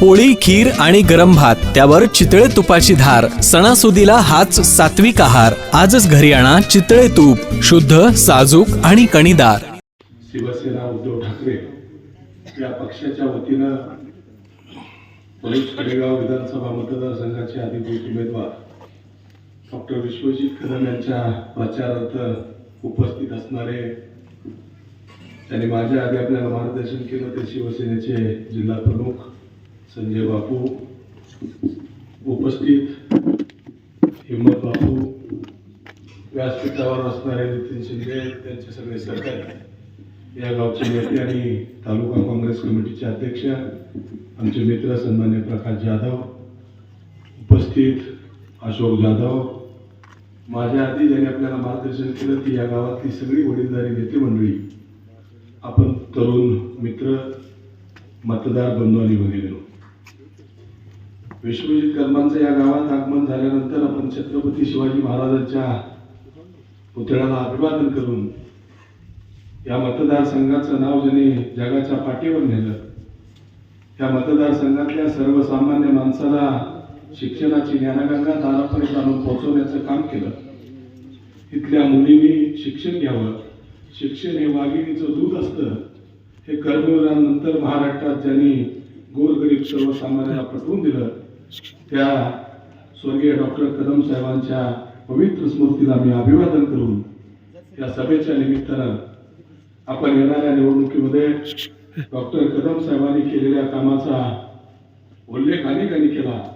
पोळी खीर आणि गरम भात त्यावर चितळे तुपाची धार सणासुदीला हाच सात्विक आहार. आजच घरी आणा चितळे तूप शुद्ध साजूक आणि कणीदार. शिवसेना उद्धव ठाकरे या पक्षाच्या वतीनं खडेगाव विधानसभा मतदारसंघाचे अधिकृत उमेदवार डॉक्टर विश्वजित कदम यांच्या प्रचारात उपस्थित असणारे त्यांनी माझ्या आधी आपल्याला मार्गदर्शन केलं ते शिवसेनेचे जिल्हा प्रमुख संजय बापू उपस्थित हिम्मत बापू व्यासपीठावर असणारे नितीन शिंदे त्यांचे सगळे सरकार या गावचे नेते आणि तालुका काँग्रेस कमिटीचे अध्यक्ष आमचे मित्र सन्मान्य प्रकाश जाधव उपस्थित अशोक जाधव. माझ्या आधी ज्यांनी आपल्याला मार्गदर्शन केलं ती या गावातली सगळी वडीलधारी नेते मंडळी आपण तरुण मित्र मतदार बंधू आणि भगिनी विश्वजित कर्मांचं या गावात आगमन झाल्यानंतर आपण छत्रपती शिवाजी महाराजांच्या पुतळ्याला अभिवादन करून या मतदारसंघाचं नाव ज्यांनी जगाच्या पाठीवर नेलं या मतदारसंघातल्या सर्वसामान्य माणसाला शिक्षणाची ज्ञानगंगा दारापर्यंत आणून पोहोचवण्याचं काम केलं. इथल्या मुलींनी शिक्षण घ्यावं. शिक्षण हे वाघिणीचं दूध असतं. हे कर्मवीरांनंतर महाराष्ट्रात ज्यांनी गोरगरीब सर्वसामान्याला पटवून दिलं त्या स्वर्गीय डॉक्टर कदम साहेबांच्या पवित्र स्मृतीला मी अभिवादन करून या सभेच्या निमित्तानं आपण येणाऱ्या निवडणुकीमध्ये डॉक्टर कदम साहेबांनी केलेल्या कामाचा उल्लेख अनेकांनी केला.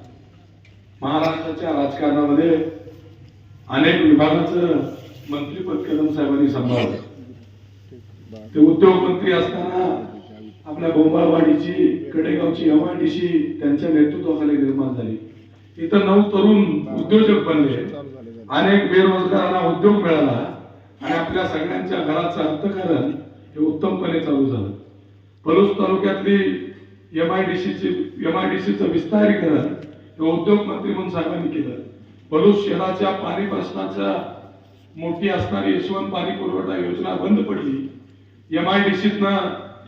महाराष्ट्राच्या राजकारणामध्ये अनेक विभागाचं मंत्रीपद कदम साहेबांनी सांभाळलं. ते उद्योग मंत्री असताना आपल्या बोंबाळवाडीची कडेगावची एमआयडीसी त्यांच्या नेतृत्वाखाली निर्माण झाली. इथं नऊ तरुण उद्योजक बनले. अनेक बेरोजगारांना उद्योग मिळाला आणि आपल्या सगळ्यांच्या घराचं अर्थकारण हे उत्तमपणे चालू झालं. पलूस तालुक्यातली एमआयडीसीची एमआयडीसीचं विस्तारीकरण हे उद्योग मंत्री म्हणून साहेबांनी केलं. पलूस शहराच्या पाणी प्रश्नाच्या मोठी असणारी यशवंत पाणी पुरवठा योजना बंद पडली. एमआयडीसीतनं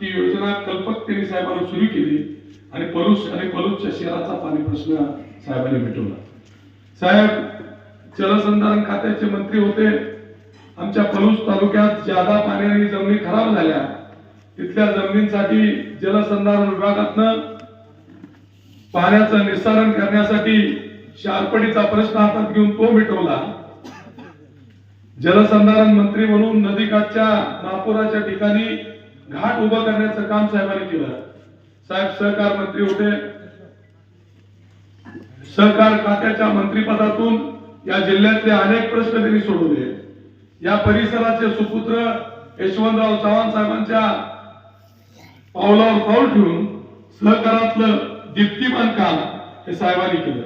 ती योजना कल्पकतेने साहेबांनी सुरू केली आणि पलूस आणि पलूसच्या शहराचा पाणी प्रश्न साहेबांनी मिटवला. साहेब जलसंधारण खात्याचे मंत्री होते. आमच्या पलूस तालुक्यात जादा पाण्याने जमिनी खराब झाल्या तिथल्या जमिनींसाठी जलसंधारण विभागातनं पाण्याचं निस्सारण करण्यासाठी शारपडीचा प्रश्न हातात घेऊन तो मिटवला. जलसंधारण मंत्री म्हणून नदीकाठच्या नागपुराच्या ठिकाणी घाट उभं करण्याचं काम साहेबांनी केलं. साहेब सहकार मंत्री होते. सहकार खात्याच्या मंत्रिपदातून या जिल्ह्यातले अनेक प्रश्न त्यांनी सोडवले या परिसराचे सुपुत्र यशवंतराव चव्हाण साहेबांच्या पावलावर पाऊल ठेवून सहकारातलं दीप्तिमान काम हे साहेबांनी केलं.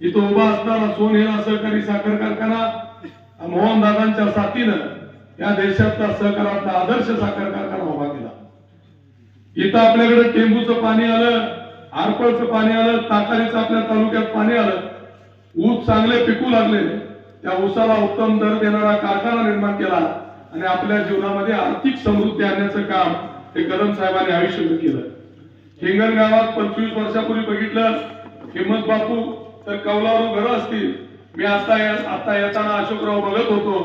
इथं उभा असणारा सोनेरा सहकारी साखर कारखाना मोहन दादांच्या साथीनं या देशातला सहकारातला आदर्श साखर कारखाना इथं आपल्याकडे टेंबूचं पाणी आलं आरपळचं पाणी आलं ताकारीचं आपल्या तालुक्यात पाणी आलं. ऊस चांगले पिकू लागले. त्या ऊसाला उत्तम दर देणारा कारखाना निर्माण केला आणि आपल्या जीवनामध्ये आर्थिक समृद्धी आणण्याचं काम हे कदम साहेबांनी आयुष्यभर केलं. हिंगण गावात पंचवीस वर्षापूर्वी बघितलं हिम्मत बापू तर कौलारू घरं असतील. मी आता आता येताना अशोकराव बघत होतो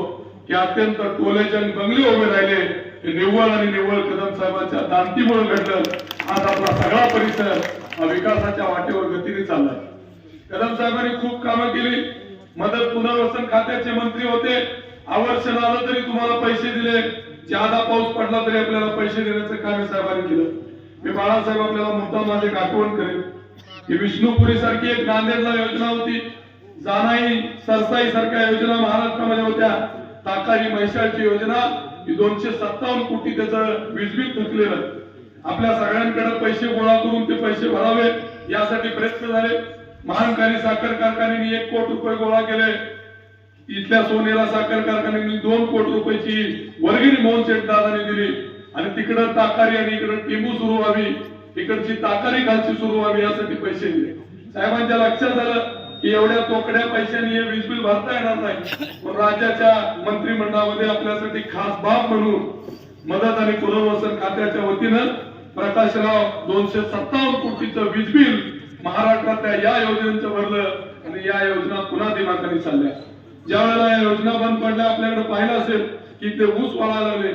की अत्यंत टोलेजन बंगले उभे राहिले. हे निव्वळ आणि निव्वळ कदम साहेबांच्या दांतीमुळे घडलं. आज आपला सगळा परिसर हा विकासाच्या वाटेवर गतीने चालला कदम साहेबांनी खूप कामं केली. मदत पुनर्वसन खात्याचे मंत्री होते. आवर्षण आलं तरी तुम्हाला पैसे दिले. ज्यादा पाऊस पडला तरी आपल्याला पैसे देण्याचं काम साहेबांनी केलं. मी बाळासाहेब आपल्याला मुद्दा माझे आठवण करेल की विष्णुपुरी सारखी एक नांदेडला योजना होती. जानाई सरसाई सारख्या योजना महाराष्ट्रामध्ये होत्या. ताकारी महिषाची योजना. की दोनशे सत्तावन्न कोटी त्याचं वीजबील थकलेलं. आपल्या सगळ्यांकडे पैसे गोळा करून ते पैसे भरावे यासाठी प्रयत्न झाले. महानकारी साखर कारखान्याने एक कोटी रुपये गोळा केले. इथल्या सोनेला साखर कारखान्याने दोन कोटी रुपयाची वर्गिनी मोहन शेठ दादाने दिली. आणि तिकडं ताकारी आणि इकडं टिंबू सुरू व्हावी इकडची ताकारी खालची सुरू व्हावी यासाठी पैसे दिले. साहेबांच्या लक्षात आलं की एवढ्या तोकड्या पैशांनी हे वीज बिल भरता येणार नाही. राज्याच्या मंत्रिमंडळामध्ये आपल्यासाठी खास बाब म्हणून मदत आणि पुनर्वसन खात्याच्या वतीनं प्रकाशराव दोनशे सत्तावन्न कोटीचं वीज बिल महाराष्ट्रातल्या या योजनेचं भरलं आणि या योजना पुन्हा दिमाखाने चालल्या. ज्या वेळेला या योजना बंद पडल्या आपल्याकडे पाहिलं असेल की ते ऊस वाढायला लागले.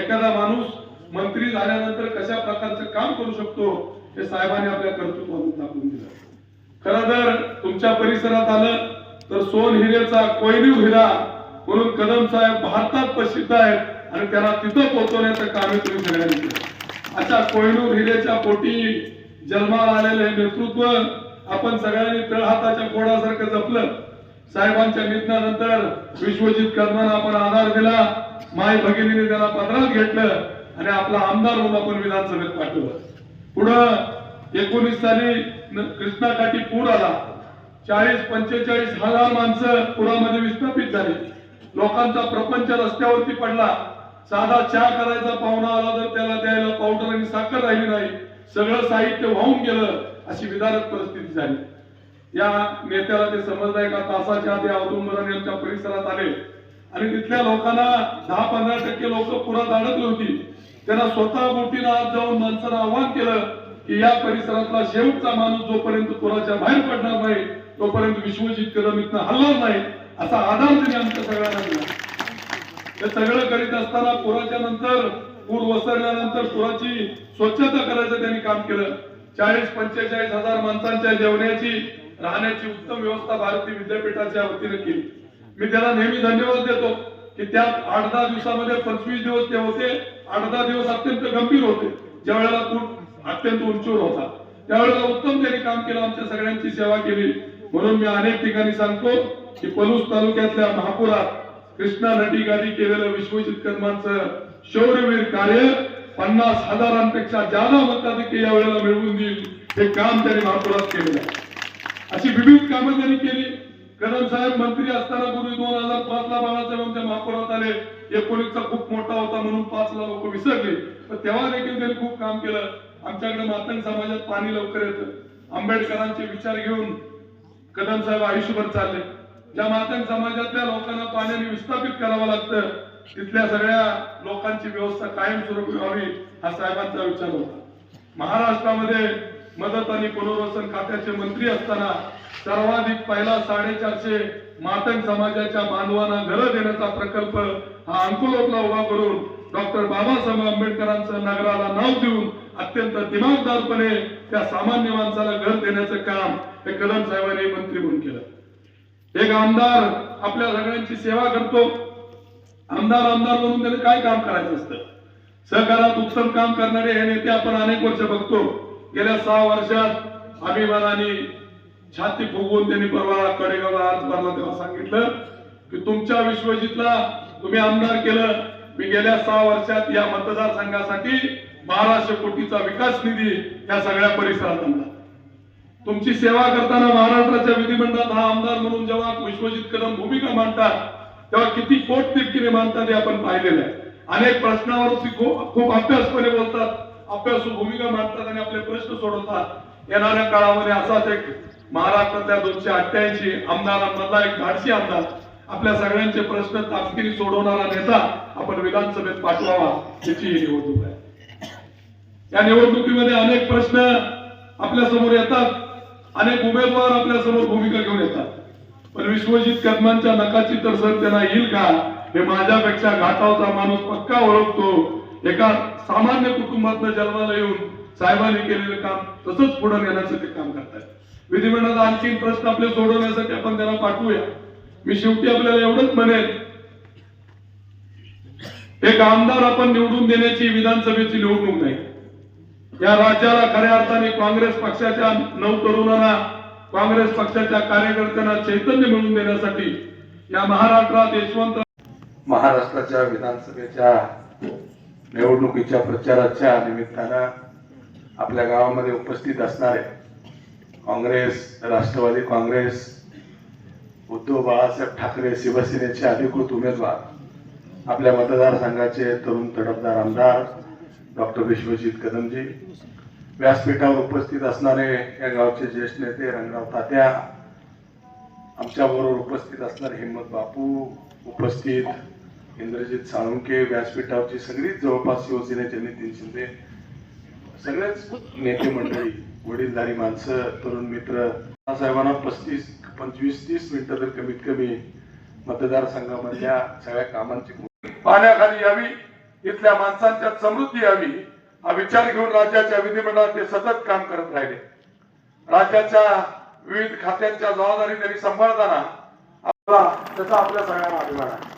एखादा माणूस मंत्री झाल्यानंतर कशा प्रकारचं काम करू शकतो हे साहेबांनी आपल्या कर्तृत्वातून दाखवून दिलं. खरं तर तुमच्या परिसरात आलं तर सोन हिरेचा कोयनीव हिरा म्हणून कदम साहेब भारतात प्रसिद्ध आहेत आणि त्याला तिथं पोहोचवण्याचं काम तुम्ही सगळ्यांनी केलं. अशा कोयनूर हिरेच्या पोटी जन्माला आलेले नेतृत्व आपण सगळ्यांनी तळहाताच्या कोडासारखं जपलं. साहेबांच्या निधनानंतर विश्वजित कर्मानं आपण आधार दिला माय भगिनीने त्याला पदरात घेतलं आणि आपला आमदार म्हणून आपण विधानसभेत पाठवलं. पुढं एकोणीस साली कृष्णा काठी पूर आला. चाळीस पंचेचाळीस हजार माणसं पुरामध्ये विस्थापित झाली. लोकांचा प्रपंच रस्त्यावरती पडला. साधा चहा करायचा पाहुणा आला तर त्याला द्यायला पावडर आणि साखर राहिली नाही. सगळं साहित्य वाहून गेलं अशी विदारक परिस्थिती झाली. या नेत्याला ते समजलंय का तासाच्या आधी औदुंबराने आमच्या परिसरात आले. आणि तिथल्या लोकांना दहा पंधरा टक्के लोक पुरात अडकली होती. त्यांना स्वतः बोटीनं आत जाऊन माणसानं आव्हान केलं की या परिसरातला शेवटचा माणूस जोपर्यंत कोणाच्या बाहेर पडणार नाही तोपर्यंत विश्वजित कदम इथनं हलणार नाही असा आधार त्यांनी आमच्या सगळ्यांना दिला. हे सगळं करीत असताना पुराच्या नंतर पूर वसरल्यानंतर पुराची स्वच्छता करायचं त्यांनी काम केलं. चाळीस पंचेचाळीस हजार माणसांच्या जेवण्याची राहण्याची उत्तम व्यवस्था भारतीय विद्यापीठाच्या वतीने केली. मी त्याला नेहमी धन्यवाद देतो की त्यात आठ दहा दिवसामध्ये पंचवीस दिवस ते होते. आठ दहा दिवस अत्यंत गंभीर होते. ज्या वेळेला अत्यंत उंचीवर होता. त्यावेळेला उत्तम त्यांनी काम केलं आमच्या सगळ्यांची सेवा केली. म्हणून मी अनेक ठिकाणी सांगतो की पलूस तालुक्यातल्या महापुरात कृष्णा नटी गादी केलेलं विश्वजित कर्मांचं शौर्यवीर कार्य पन्नास हजारांपेक्षा जादा मताधिक्य या वेळेला मिळवून देईल हे काम त्यांनी महापुरात केलेलं आहे. अशी विविध कामं त्यांनी केली. कदम साहेब मंत्री असताना पूर्वी दोन हजार पाच ला बाळासाहेब आमच्या महापुरात आले. एकोणीसचा खूप मोठा होता म्हणून पाच ला लोक विसरले. पण तेव्हा देखील त्यांनी खूप काम केलं. आमच्याकडे मातंग समाजात पाणी लवकर येतं. आंबेडकरांचे विचार घेऊन कदम साहेब आयुष्यभर चालले. ज्या मातंग समाजातल्या लोकांना पाण्याने विस्थापित करावं लागतं तिथल्या सगळ्या लोकांची व्यवस्था कायमस्वरूपी व्हावी हा साहेबांचा विचार होता. महाराष्ट्रामध्ये मदत आणि पुनर्वसन खात्याचे मंत्री असताना सर्वाधिक पहिला साडेचारशे मातंग समाजाच्या बांधवांना घरं देण्याचा प्रकल्प हा अंकुलोकला उभा करून डॉक्टर बाबासाहेब आंबेडकरांचं नगराला नाव देऊन अत्यंत दिमागदारपणे त्या सामान्य माणसाला घर देण्याचं काम हे कदम साहेबांनी मंत्री म्हणून केलं. एक आमदार आपल्या सगळ्यांची सेवा करतो. आमदार आमदार म्हणून त्याने काय काम करायचं असतं? सहकारात उत्तम काम करणारे हे नेते आपण अनेक वर्ष बघतो. गेल्या सहा वर्षात अभिमानाने छाती फुगवून त्यांनी परवा कडेगावला अर्ज भरला तेव्हा सांगितलं की तुमच्या विश्वजितला तुम्ही आमदार केलं. मी गेल्या सहा वर्षात या मतदारसंघासाठी बाराशे कोटीचा विकास निधी या सगळ्या परिसरात आणला तुमची सेवा करताना महाराष्ट्राच्या विधिमंडळात हा आमदार म्हणून जेव्हा विश्वजित कदम भूमिका मांडतात तेव्हा किती पोट तिरकीने मांडतात हे आपण पाहिलेलं आहे. अनेक प्रश्नावरती खूप खूप अभ्यासपणे बोलतात अभ्यासू भूमिका मांडतात आणि आपले प्रश्न सोडवतात. येणाऱ्या काळामध्ये असाच एक महाराष्ट्रातल्या दोनशे अठ्ठ्याऐंशी आमदारांमधला एक धाडशी आमदार आपल्या सगळ्यांचे प्रश्न ताकदीने सोडवणारा नेता आपण विधानसभेत पाठवावा याची ही निवडणूक आहे. या निवडणुकीमध्ये अनेक प्रश्न आपल्यासमोर येतात. अनेक उमेदवार आपल्यासमोर भूमिका घेऊन येतात. पण विश्वजित कदमांच्या नकाची तर सर त्यांना येईल का? हे माझ्यापेक्षा घाटावचा माणूस पक्का ओळखतो. एका सामान्य कुटुंबातनं जन्माला येऊन साहेबांनी केलेलं काम तसंच पुढे नेण्याचं ते काम करतायत. विधिमंडळात आणखी प्रश्न आपले सोडवण्यासाठी आपण त्यांना पाठवूया. मी शेवटी आपल्याला एवढंच म्हणेन. एक आमदार आपण निवडून देण्याची विधानसभेची निवडणूक नाही. या राज्याला खऱ्या अर्थाने काँग्रेस पक्षाच्या नऊ तरुणांना काँग्रेस पक्षाच्या कार्यकर्त्यांना चैतन्य मिळवून देण्यासाठी या महाराष्ट्रात यशवंत महाराष्ट्राच्या विधानसभेच्या निवडणुकीच्या प्रचाराच्या निमित्तानं आपल्या गावामध्ये उपस्थित असणारे काँग्रेस राष्ट्रवादी काँग्रेस उद्धव बाळासाहेब ठाकरे शिवसेनेचे अधिकृत उमेदवार आपल्या मतदारसंघाचे तरुण तडफदार आमदार डॉक्टर विश्वजित कदमजी. व्यासपीठावर उपस्थित असणारे या गावचे ज्येष्ठ नेते रंगराव तात्या. आमच्याबरोबर उपस्थित असणारे हिम्मत बापू. उपस्थित इंद्रजित साळुंके व्यासपीठावरची सगळीच जवळपास शिवसेनेचे नितीन शिंदे. सगळेच नेते मंडळी वडीलधारी माणसं तरुण मित्र. साहेबांना पस्तीस पंचवीस तीस मिनिटं तर कमीत कमी मतदारसंघामधल्या सगळ्या कामांची पाण्याखाली यावी. इथल्या माणसांच्या समृद्धी यावी हा विचार घेऊन राज्याच्या विधिमंडळात ते सतत काम करत राहिले. राज्याच्या विविध खात्यांच्या जबाबदारी त्यांनी सांभाळताना आपला त्याचा आपल्या सगळ्यांना अभिमान आहे.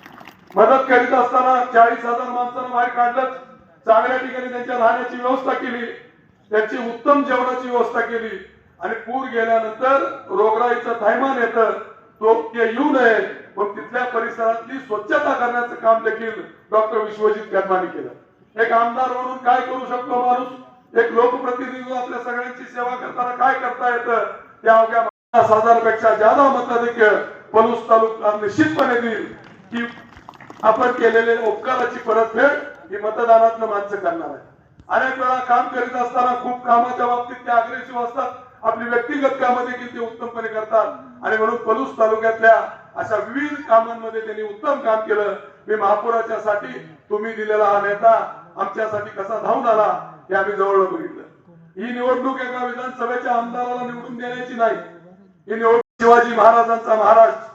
मदत करीत असताना चाळीस हजार माणसांना बाहेर काढलं चांगल्या ठिकाणी त्यांच्या राहण्याची व्यवस्था केली. त्यांची उत्तम जेवणाची व्यवस्था केली. आणि पूर गेल्यानंतर रोगराईचं थैमान येतं. तो ते येऊ नये. पण तिथल्या परिसरातली स्वच्छता करण्याचं काम देखील डॉक्टर विश्वजित कदमानी केलं. एक आमदार म्हणून काय करू शकतो माणूस? एक लोकप्रतिनिधी आपल्या सगळ्यांची सेवा करताना काय करता येतं? त्या अवघ्या पन्नास हजारपेक्षा जादा मताधिक्य पलूस तालुका निश्चितपणे देईल. की आपण केलेले उपकाराची परतफेड ही मतदानातनं मान्य करणार आहे अनेक वेळा काम करीत असताना खूप कामाच्या बाबतीत ते अग्रेसिव्ह असतात. आपली व्यक्तिगत कामं देखील ते उत्तमपणे करतात. आणि म्हणून पलूस तालुक्यातल्या अशा विविध कामांमध्ये त्यांनी उत्तम काम केलं. मी महापुराच्या साठी तुम्ही दिलेला हा नेता आमच्यासाठी कसा धावून आला हे आम्ही जवळ बघितलं. ही निवडणूक एका विधानसभेच्या आमदाराला निवडून देण्याची नाही. ही निवडणूक शिवाजी महाराजांचा महाराष्ट्र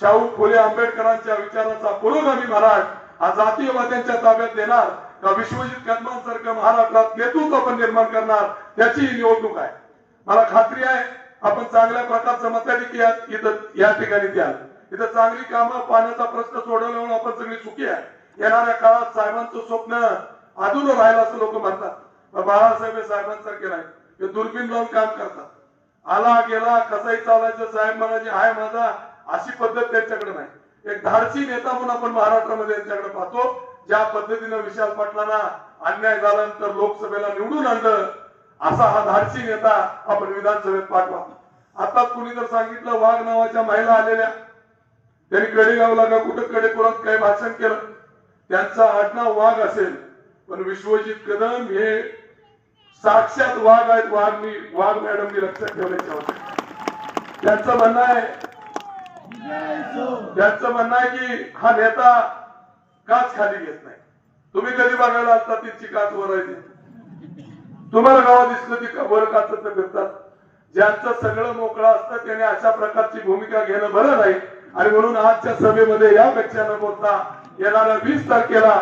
शाहू फुले आंबेडकरांच्या विचाराचा पुरोगामी महाराज हा जातीयवाद्यांच्या ताब्यात देणार का विश्वजित कदमांसारखं महाराष्ट्रात नेतृत्व आपण निर्माण करणार त्याची ही निवडणूक आहे. मला खात्री आहे आपण चांगल्या प्रकारचं मताधिक इथं या ठिकाणी द्याल. इथं चांगली कामं पाण्याचा प्रश्न सोडवल्यामुळे आपण सगळी सुखी आहे. येणाऱ्या काळात साहेबांचं स्वप्न अधून राहिलं असं लोक म्हणतात. बाळासाहेब हे साहेबांसारखे नाही. ते दुर्बीन लावून काम करतात. आला गेला कसाही चालायचं साहेब म्हणायचे हाय माझा अशी पद्धत त्यांच्याकडे नाही. एक धाडसी नेता म्हणून आपण महाराष्ट्रामध्ये यांच्याकडे पाहतो ज्या पद्धतीनं विशाल पाटलांना अन्याय झाल्यानंतर लोकसभेला निवडून आणलं असा हा धाडसी नेता आपण विधानसभेत पाठवा. आता कुणी जर सांगितलं वाघ नावाच्या महिला आलेल्या त्यांनी कडेगावला का कुठं कडेपुरात काही भाषण केलं? त्यांचा आडनाव वाघ असेल. पण विश्वजित कदम हे साक्षात वाघ आहेत. वाघ मी वाघ मॅडम मी लक्षात ठेवण्याची आवश्यकता त्यांचं म्हणणं आहे त्यांचं म्हणणं आहे की हा नेता काच खाली घेत नाही. तुम्ही कधी बघायला असता तिची काच वर आहे तुम्हाला गावात दिसलं ती वर काच फिरतात? ज्यांचं सगळं मोकळं असतं त्याने अशा प्रकारची भूमिका घेणं बरं नाही. आणि म्हणून आजच्या सभेमध्ये यापेक्षा न बोलता येणाऱ्या वीस तारखेला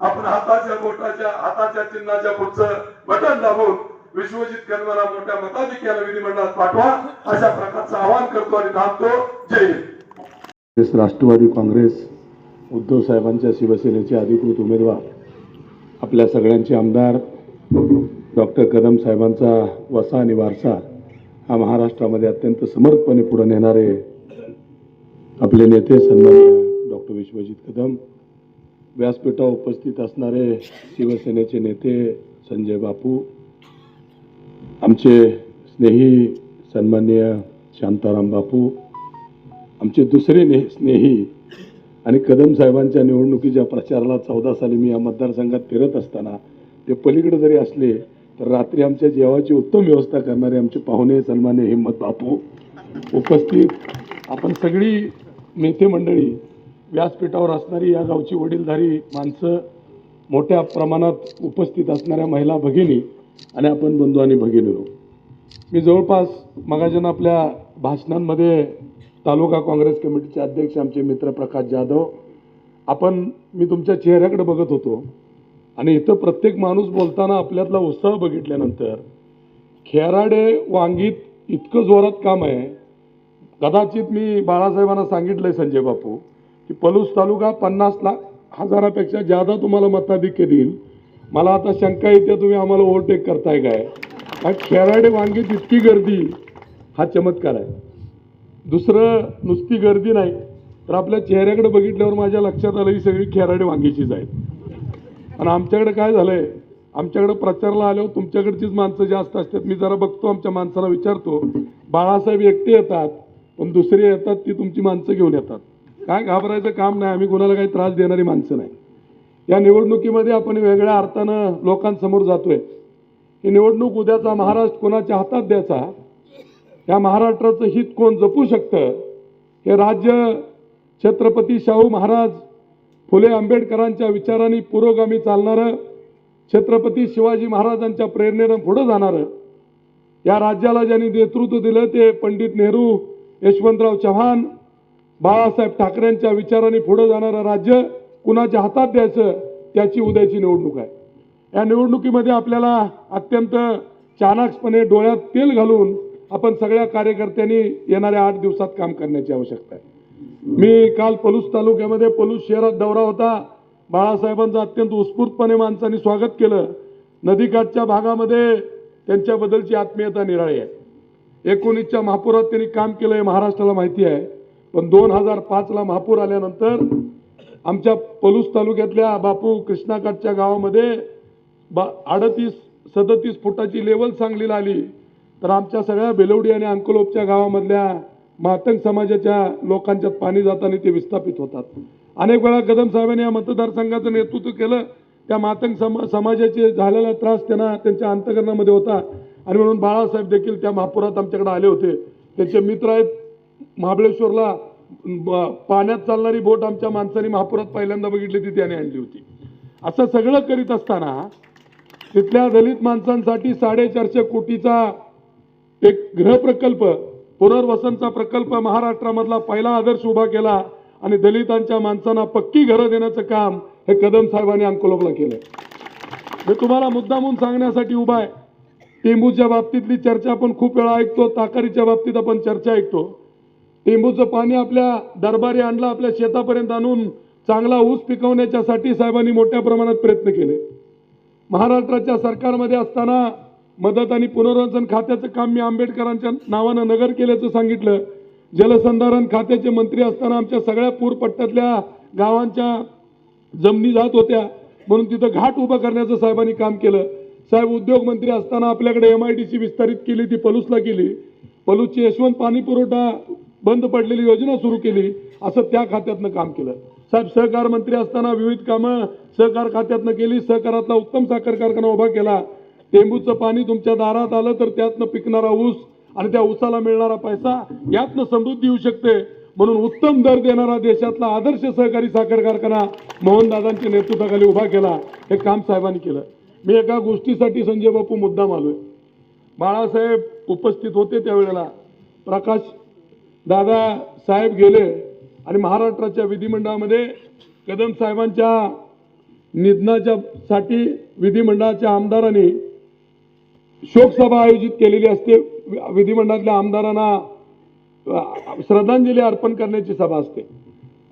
आपण हाताच्या बोटाच्या हाताच्या चिन्हाच्या पुढचं बटन दाबून विश्वजित कदमाला मोठ्या मताधिक्याला विधिमंडळात पाठवा अशा प्रकारचं आवाहन करतो आणि थांबतो. जय हिंद. राष्ट्रवादी काँग्रेस उद्धव साहेबांच्या शिवसेनेचे अधिकृत उमेदवार आपल्या सगळ्यांचे आमदार डॉक्टर कदम साहेबांचा वसा आणि वारसा हा महाराष्ट्रामध्ये अत्यंत समर्थपणे पुढे नेणारे आपले नेते सन्मान डॉक्टर विश्वजित कदम व्यासपीठा उपस्थित असणारे शिवसेनेचे नेते संजय बापू आमचे स्नेही सन्मान्य शांताराम बापू आमचे दुसरे ने स्नेही आणि कदम साहेबांच्या निवडणुकीच्या प्रचाराला चौदा साली मी या मतदारसंघात फिरत असताना ते पलीकडे जरी असले तर रात्री आमच्या जेवाची उत्तम व्यवस्था करणारे आमचे पाहुणे सन्मान्य हिम्मत बापू उपस्थित. आपण सगळी नेते मंडळी. व्यासपीठावर असणारी या गावची वडीलधारी माणसं मोठ्या प्रमाणात उपस्थित असणाऱ्या महिला भगिनी आणि आपण बंधू आणि भगिनीनो. मी जवळपास मगाजन आपल्या भाषणांमध्ये तालुका काँग्रेस कमिटीचे अध्यक्ष आमचे मित्र प्रकाश जाधव आपण मी तुमच्या चेहऱ्याकडे बघत होतो. आणि इथं प्रत्येक माणूस बोलताना आपल्यातला उत्साह बघितल्यानंतर खेराडे वांगीत इतकं जोरात काम आहे कदाचित मी बाळासाहेबांना सांगितलं आहे संजय बापू की पलूस तालुका पन्नास लाख हजारापेक्षा जादा तुम्हाला मताधिक्य देईल. मला आता शंका येते तुम्ही आम्हाला ओव्हरटेक करताय काय? आणि खेराडे वांगीत इतकी गर्दी हा चमत्कार आहे. दुसरं नुसती गर्दी नाही तर आपल्या चेहऱ्याकडे बघितल्यावर माझ्या लक्षात आलं ही सगळी खेराडे वांगीचीच आहेत. आणि आमच्याकडे काय झालंय? आमच्याकडे प्रचारला आल्यावर तुमच्याकडचीच माणसं जास्त असतात. मी जरा बघतो आमच्या माणसाला विचारतो. बाळासाहेब एकटे येतात पण दुसरे येतात ती तुमची माणसं घेऊन येतात. काय घाबरायचं काम नाही आम्ही कोणाला काही त्रास देणारी माणसं नाही. या निवडणुकीमध्ये आपण वेगळ्या अर्थानं लोकांसमोर जातोय. ही निवडणूक उद्याचा महाराष्ट्र कोणाच्या हातात द्यायचा? या महाराष्ट्राचं हित कोण जपू शकतं? हे राज्य छत्रपती शाहू महाराज फुले आंबेडकरांच्या विचारांनी पुरोगामी चालणारं छत्रपती शिवाजी महाराजांच्या प्रेरणेनं पुढं जाणारं या राज्याला ज्यांनी नेतृत्व दिलं ते पंडित नेहरू यशवंतराव चव्हाण बाळासाहेब ठाकरेंच्या विचाराने पुढे जाणारं राज्य कुणाच्या हातात द्यायचं त्याची उद्याची निवडणूक आहे. या निवडणुकीमध्ये आपल्याला अत्यंत चाणाक्षपणे डोळ्यात तेल घालून आपण सगळ्या कार्यकर्त्यांनी येणाऱ्या आठ दिवसात काम करण्याची आवश्यकता आहे. मी काल पलूस तालुक्यामध्ये पलूस शहरात दौरा होता. बाळासाहेबांचं अत्यंत उत्स्फूर्तपणे माणसांनी स्वागत केलं. नदीकाठच्या भागामध्ये त्यांच्याबद्दलची आत्मीयता निराळी आहे. एकोणीसच्या महापुरात त्यांनी काम केलं हे महाराष्ट्राला माहिती आहे. पण दोन हजार पाचला महापूर आल्यानंतर आमच्या पलूस तालुक्यातल्या बापू कृष्णाकाठच्या गावामध्ये बा अडतीस सदतीस फुटाची लेवल सांगलीला आली. तर आमच्या सगळ्या बेलवडी आणि अंकलोपच्या गावामधल्या मातंग समाजाच्या लोकांच्यात पाणी जाताना ते विस्थापित होतात. अनेक वेळा कदम साहेबांनी या मतदारसंघाचं नेतृत्व केलं. त्या मातंग समा समाजाचे झालेला त्रास त्यांना त्यांच्या अंतकरणामध्ये होता. आणि म्हणून बाळासाहेब देखील त्या महापुरात आमच्याकडे आले होते. त्यांचे मित्र आहेत. महाबळेश्वरला पाण्यात चालणारी बोट आमच्या माणसांनी महापुरात पहिल्यांदा बघितली ती त्याने आणली होती. असं सगळं करीत असताना तिथल्या दलित माणसांसाठी साडेचारशे कोटीचा एक गृहप्रकल्प पुनर्वसनचा प्रकल्प महाराष्ट्रामधला पहिला आदर्श उभा केला आणि दलितांच्या माणसांना पक्की घरं देण्याचं काम हे कदम साहेबांनी अंकोलोकला केलंय. मी तुम्हाला मुद्दामून सांगण्यासाठी उभा आहे. टेंबूच्या बाबतीतली चर्चा आपण खूप वेळा ऐकतो ताकारीच्या बाबतीत आपण चर्चा ऐकतो. टेंबूचं पाणी आपल्या दरबारी आणलं आपल्या शेतापर्यंत आणून चांगला ऊस पिकवण्याच्यासाठी साहेबांनी मोठ्या प्रमाणात प्रयत्न केले. महाराष्ट्राच्या सरकारमध्ये असताना मदत आणि पुनर्वसन खात्याचं काम मी आंबेडकरांच्या नावानं नगर केल्याचं सांगितलं. जलसंधारण खात्याचे मंत्री असताना आमच्या सगळ्या पूरपट्ट्यातल्या गावांच्या जमिनी जात होत्या. म्हणून तिथं घाट उभं करण्याचं साहेबांनी काम केलं. साहेब उद्योगमंत्री असताना आपल्याकडे एम आय डी सी विस्तारित केली ती पलूसला केली पलूसची यशवंत पाणी पुरवठा बंद पडलेली योजना सुरू केली असं त्या खात्यातनं काम केलं. साहेब सहकार मंत्री असताना विविध कामं सहकार खात्यातनं केली सहकारातला उत्तम साखर कारखाना उभा केला. टेंबूचं पाणी तुमच्या दारात आलं तर त्यातनं पिकणारा ऊस आणि त्या ऊसाला मिळणारा पैसा यातनं समृद्धी येऊ शकते. म्हणून उत्तम दर देणारा देशातला आदर्श सहकारी साखर कारखाना मोहनदादांच्या नेतृत्वाखाली उभा केला. हे काम साहेबांनी केलं. मी एका गोष्टीसाठी संजय बापू मुद्दाम आलो आहे बाळासाहेब उपस्थित होते त्यावेळेला. प्रकाश दादा साहेब गेले आणि महाराष्ट्राच्या विधिमंडळामध्ये कदम साहेबांच्या निधनाच्या साठी विधिमंडळाच्या आमदारांनी शोकसभा आयोजित केलेली असते. विधिमंडळातल्या आमदारांना श्रद्धांजली अर्पण करण्याची सभा असते.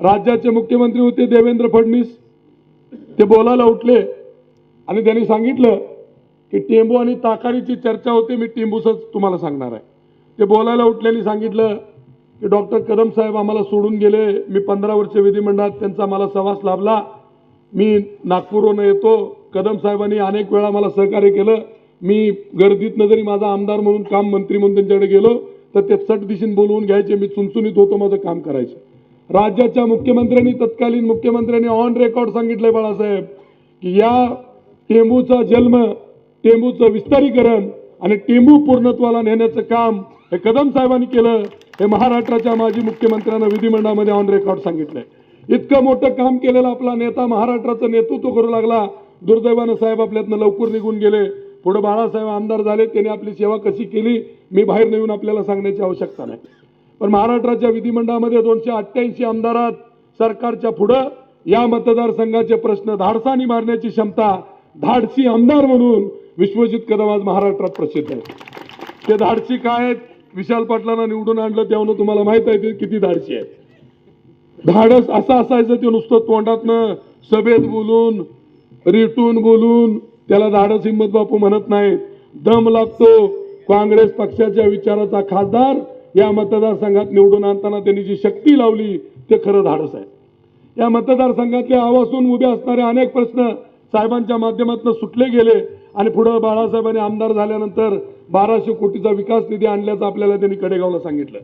राज्याचे मुख्यमंत्री होते देवेंद्र फडणवीस. ते बोलायला उठले. आणि त्यांनी सांगितलं की टेंबू आणि ताकारीची चर्चा होते मी टेंबूचंच तुम्हाला सांगणार आहे. ते बोलायला उठल्याने सांगितलं की डॉक्टर कदम साहेब आम्हाला सोडून गेले मी पंधरा वर्ष विधिमंडळात त्यांचा मला सहवास लाभला मी नागपूरवरून येतो. कदम साहेबांनी अनेक वेळा मला सहकार्य केलं. मी गर्दीतनं जरी माझा आमदार म्हणून काम मंत्री म्हणून त्यांच्याकडे गेलो तर ते चट दिशेने बोलवून घ्यायचे मी चुनचुनीत होतो माझं काम करायचे. राज्याच्या मुख्यमंत्र्यांनी तत्कालीन मुख्यमंत्र्यांनी ऑन रेकॉर्ड सांगितलंय बाळासाहेब की या टेंबूचा जन्म टेंबूचं विस्तारीकरण आणि टेंबू पूर्णत्वाला नेण्याचं काम हे कदम साहेबांनी केलं हे महाराष्ट्राच्या माजी मुख्यमंत्र्यांना विधिमंडळामध्ये ऑन रेकॉर्ड सांगितलंय. इतकं मोठं काम केलेलं आपला नेता महाराष्ट्राचं नेतृत्व करू लागला. दुर्दैवानं साहेब आपल्यातनं लवकर निघून गेले. पुढे बाळासाहेब आमदार झाले त्यांनी आपली सेवा कशी केली मी बाहेर नेऊन आपल्याला सांगण्याची आवश्यकता नाही. पण महाराष्ट्राच्या विधिमंडळामध्ये दोनशे अठ्ठ्याऐंशी आमदारात सरकारच्या पुढं या मतदारसंघाचे प्रश्न धाडसानी मारण्याची क्षमता धाडसी आमदार म्हणून विश्वजित कदम आज महाराष्ट्रात प्रसिद्ध आहे ते धाडसी काय आहेत? विशाल पाटलांना निवडून आणलं त्यामुळे तुम्हाला माहीत आहे ते किती धाडसी आहेत. धाडस असं असायचं ते नुसतं तोंडातनं सभेत बोलून रिटून बोलून त्याला धाडस हिंमत बापू म्हणत नाहीत. दम लागतो. काँग्रेस पक्षाच्या विचाराचा खासदार या मतदारसंघात निवडून आणताना त्यांनी जी शक्ती लावली ते खरं धाडस आहे. या मतदारसंघातल्या आवासून उभे असणारे अनेक प्रश्न साहेबांच्या माध्यमातून सुटले गेले आणि पुढं बाळासाहेबांनी आमदार झाल्यानंतर बाराशे कोटीचा विकास निधी आणल्याचं आपल्याला त्यांनी कडेगावला सांगितलं.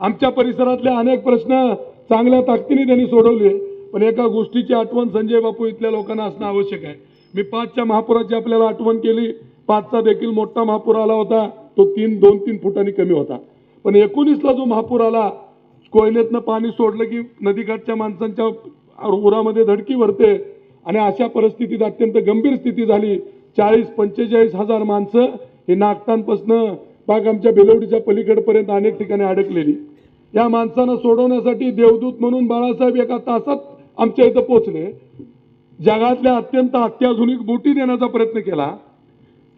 आमच्या परिसरातले अनेक प्रश्न चांगल्या ताकदीने त्यांनी सोडवले पण एका गोष्टीची आठवण संजय बापू इथल्या लोकांना असणं आवश्यक आहे. मी पाचच्या महापुराची आपल्याला आठवण केली पाचचा देखील मोठा महापूर आला होता तो तीन दोन तीन फुटांनी कमी होता. पण एकोणीसला जो महापूर आला कोयनेतनं पाणी सोडलं की नदीकाठच्या माणसांच्या उरामध्ये धडकी भरते आणि अशा परिस्थितीत अत्यंत गंभीर स्थिती झाली. चाळीस पंचेचाळीस हजार माणसं हे नागटांपासनं बाग आमच्या बेलवडीच्या पलीकडपर्यंत अनेक ठिकाणी अडकलेली. या माणसांना सोडवण्यासाठी देवदूत म्हणून बाळासाहेब एका तासात आमच्या इथं पोहोचले. जगातल्या अत्यंत अत्याधुनिक बोटी देण्याचा प्रयत्न केला.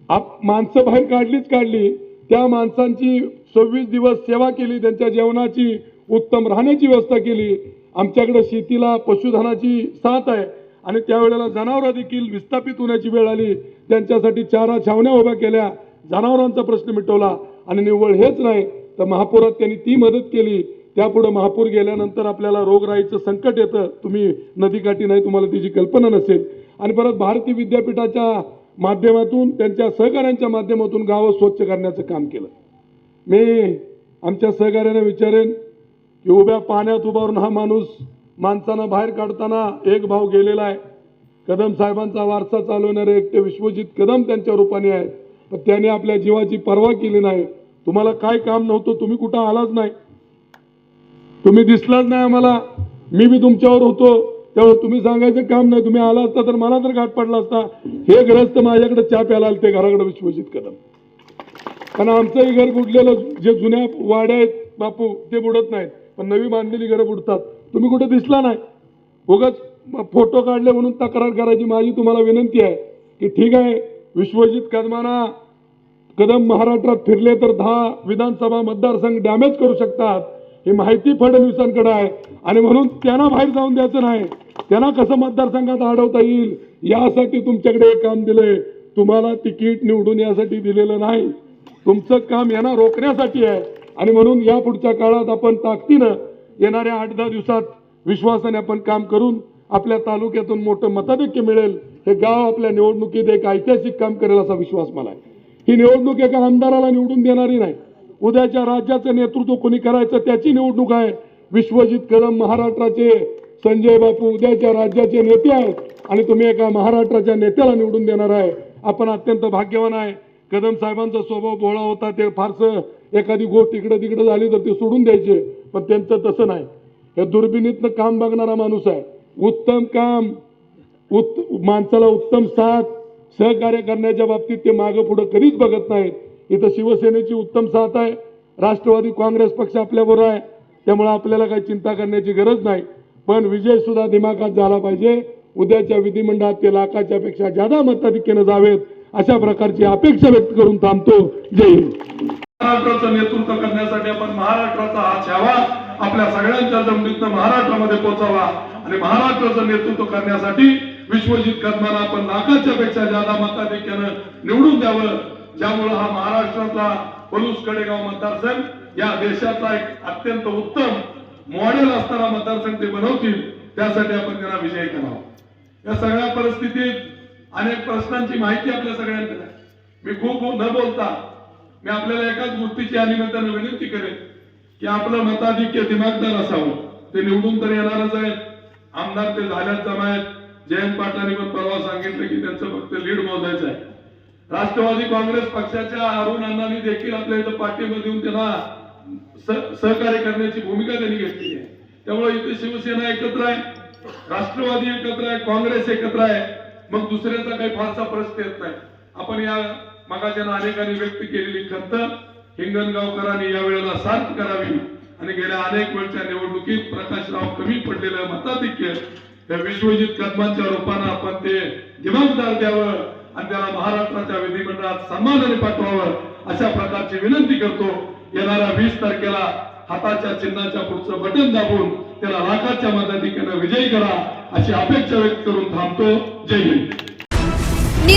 आप माणसं बाहेर काढलीच काढली. त्या माणसांची सव्वीस दिवस सेवा केली. त्यांच्या जेवणाची उत्तम राहण्याची व्यवस्था केली. आमच्याकडे शेतीला पशुधनाची साथ आहे. आणि त्यावेळेला जनावरं देखील विस्थापित होण्याची वेळ आली. त्यांच्यासाठी चारा छावण्या उभ्या केल्या. जनावरांचा प्रश्न मिटवला. आणि निव्वळ हेच नाही तर महापुरात त्यांनी ती मदत केली. त्यापुढे महापूर गेल्यानंतर आपल्याला रोगराईचं संकट येतं. तुम्ही नदीकाठी नाही तुम्हाला तिची कल्पना नसेल. आणि परत भारतीय विद्यापीठाच्या माध्यमातून त्यांच्या सहकाऱ्यांच्या माध्यमातून गावं स्वच्छ करण्याचं काम केलं. मी आमच्या सहकार्याने विचारेन की उभ्या पाण्यात उभारून हा माणूस माणसानं बाहेर काढताना एक भाव गेलेला आहे. कदम साहेबांचा वारसा चालवणारे एकटे विश्वजित कदम त्यांच्या रूपाने आहेत. पण त्याने आपल्या जीवाची पर्वा केली नाही. तुम्हाला काय काम नव्हतं तुम्ही कुठं आलाच नाही. तुम्ही दिसलाच नाही आम्हाला. मी बी तुमच्यावर होतो. त्यामुळे तुम्ही सांगायचं काम नाही. तुम्ही आला असता तर मला तर गाठ पडला असता. हे ग्रस्त माझ्याकडे चहा प्यायला ते घराकडे विश्वजित कदम. कारण आमचंही घर बुडलेलं जे जुन्या वाड्या आहेत बापू ते बुडत नाहीत. पण नवी बांधलेली घरं बुडतात. तुम्ही कुठे दिसला नाही. उगाच फोटो काढले म्हणून तक्रार करायची माझी तुम्हाला विनंती आहे. की ठीक आहे विश्वजित कदमाना कदम महाराष्ट्रात फिरले तर दहा विधानसभा मतदारसंघ डॅमेज करू शकतात. ही माहिती फडणवीसांकडे आहे. आणि म्हणून त्यांना बाहेर जाऊन द्यायचं नाही. त्यांना कसं मतदारसंघात अडवता येईल यासाठी तुमच्याकडे एक काम दिलंय. तुम्हाला तिकीट निवडून यासाठी दिलेलं नाही. तुमचं काम यांना रोखण्यासाठी आहे. आणि म्हणून या पुढच्या काळात आपण ताकदीनं येणाऱ्या आठ दहा दिवसात विश्वासाने आपण काम करून आपल्या तालुक्यातून मोठं मताधिक्य मिळेल. हे गाव आपल्या निवडणुकीत एक ऐतिहासिक काम करेल असा विश्वास मला आहे. ही निवडणूक एका आमदाराला निवडून देणारी नाही. उद्याच्या राज्याचं नेतृत्व कोणी करायचं त्याची निवडणूक आहे. विश्वजित कदम महाराष्ट्राचे संजय बापू उद्याच्या राज्याचे नेते आहेत आणि तुम्ही एका महाराष्ट्राच्या नेत्याला निवडून देणार आहे. आपण अत्यंत भाग्यवान आहे. कदम साहेबांचा स्वभाव बोळा होता. ते फारसं एखादी गोष्ट इकडं तिकडं झाली तर ते सोडून द्यायचे. पण त्यांचं तसं नाही. या दुर्बिणीतनं काम बघणारा माणूस आहे. उत्तम काम उत् माणसाला उत्तम साथ सहकार्य करण्याच्या बाबतीत ते मागं पुढं कधीच बघत नाहीत. इथं शिवसेनेची उत्तम साथ आहे. राष्ट्रवादी काँग्रेस पक्ष आपल्याबरोबर आहे. त्यामुळे आपल्याला काही चिंता करण्याची गरज नाही. पण विजय सुद्धा दिमागात झाला पाहिजे. उद्याच्या विधिमंडळात ते लाखाच्या पेक्षा जादा मताधिक्यानं जावेत. अशा प्रकारची अपेक्षा व्यक्त करून थांबतो. जय हिंद. महाराष्ट्राचं नेतृत्व करण्यासाठी आपण महाराष्ट्राचा हा छावा आपल्या सगळ्यांच्या जमिनीतनं महाराष्ट्रामध्ये पोचावा. आणि महाराष्ट्राचं नेतृत्व करण्यासाठी विश्वजित कदमाला आपण लाखाच्या पेक्षा जादा मताधिक्यानं निवडून द्यावं. ज्यामुळं हा महाराष्ट्राचा पलूस कडेगाव मतदारसंघ या देशाचा एक अत्यंत उत्तम मॉडेल असताना मतदारसंघ ते बनवतील. त्यासाठी आपण त्यांना विजयी करावा. या सगळ्या परिस्थितीत अनेक प्रश्नांची माहिती आपल्या सगळ्यांकडे मी खूप न बोलता मी आपल्याला एकाच गोष्टीची या निमित्तानं विनंती करेन की आपलं मताधिक्य दिमागदार असावं. ते निवडून तर येणारच आहेत. आमदार ते झाल्याच जमा आहेत जयंत पाटलांनी पण परवा सांगितलं की त्यांचं फक्त लीड मोजायचं आहे. राष्ट्रवादी काँग्रेस पक्षाच्या अरुण अण्णांनी देखील आपल्या इथं पाठिंबा देऊन त्यांना सहकार्य करण्याची भूमिका त्यांनी घेतली आहे. त्यामुळे इथे शिवसेना एकत्र आहे राष्ट्रवादी एकत्र आहे काँग्रेस एकत्र आहे. मग दुसऱ्याचा काही फारसा प्रश्न येत नाही. आपण या मगाच्या अनेकांनी व्यक्त केलेली खंत हिंगणगावकरांनी या वेळेला शांत करावी. आणि गेल्या अनेक वेळच्या निवडणुकीत प्रकाशराव कमी पडलेलं मताधिक्य त्या विश्वजित कदमांच्या रूपानं आपण ते दिमागदार द्यावं आणि त्याला महाराष्ट्राच्या विधिमंडळात सन्मानाने पाठवावं अशा प्रकारची विनंती करतो. येणाऱ्या वीस तारखेला हाताच्या चिन्हाच्या पुढचं बटन दाबून त्याला लाखाच्या मताधिक्यानं विजयी करा अशी अपेक्षा व्यक्त करून थांबतो. जय हिंद.